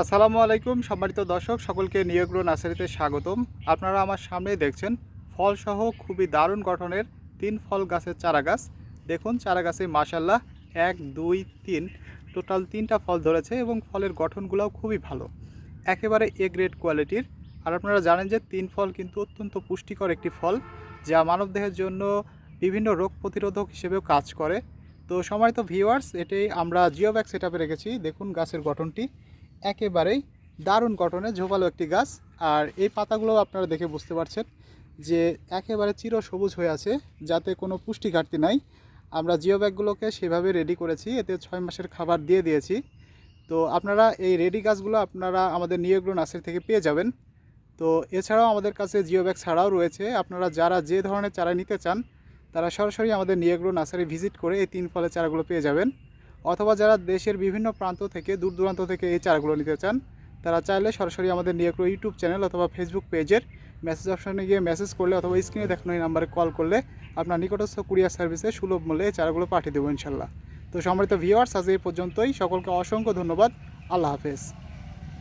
আসসালামু আলাইকুম, সম্মানিত দর্শক, সকলকে নিয়োগ্র নার্সারিতে স্বাগতম। আপনারা আমার সামনেই দেখছেন, ফলসহ খুবই দারুণ গঠনের তিন ফল গাছের চারা গাছ দেখুন চারা গাছে মাসাল্লাহ এক, দুই, তিন, টোটাল তিনটা ফল ধরেছে এবং ফলের গঠনগুলোও খুবই ভালো। একেবারে এ গ্রেড কোয়ালিটির। আর আপনারা জানেন যে তিন ফল কিন্তু অত্যন্ত পুষ্টিকর একটি ফল, যা মানবদেহের জন্য বিভিন্ন রোগ প্রতিরোধক হিসেবেও কাজ করে। তো সময়ত ভিউয়ার্স এটি আমরা জিওব্যাগ সেট আপে রেখেছি। দেখুন গাছের গঠনটি। একেবারেই দারুণ গঠনে ঝোপালো একটি গাছ। আর এই পাতাগুলো আপনারা দেখে বুঝতে পারছেন যে একেবারে চির সবুজ হয়ে আছে, যাতে কোনো পুষ্টি ঘাটতি নাই। আমরা জিও ব্যাগগুলোকে সেভাবে রেডি করেছি, এতে ছয় মাসের খাবার দিয়ে দিয়েছি। তো আপনারা এই রেডি গাছগুলো আপনারা আমাদের নিয়োগ্র নার্সারি থেকে পেয়ে যাবেন। তো এছাড়াও আমাদের কাছে জিও ব্যাগ ছাড়াও রয়েছে। আপনারা যারা যে ধরনের চারা নিতে চান, তারা সরাসরি আমাদের নিয়োগ্র নার্সারি ভিজিট করে এই তিন ফলের চারাগুলো পেয়ে যাবেন। অথবা যারা দেশের বিভিন্ন প্রান্ত থেকে, দূর দূরান্ত থেকে এই চারগুলো নিতে চান, তারা চাইলে সরাসরি আমাদের নিয়োগ্র ইউটিউব চ্যানেল অথবা ফেসবুক পেজের মেসেজ অপশনে গিয়ে মেসেজ করলে অথবা স্ক্রিনে দেখানো এই নাম্বারে কল করলে আপনার নিকটস্থ কুরিয়ার সার্ভিসে সুলভ মূল্যে এই চারাগুলো পাঠিয়ে দেবো ইনশাল্লাহ। তো সম্মানিত ভিওয়ার্স আজ এই পর্যন্তই। সকলকে অসংখ্য ধন্যবাদ। আল্লাহ হাফেজ।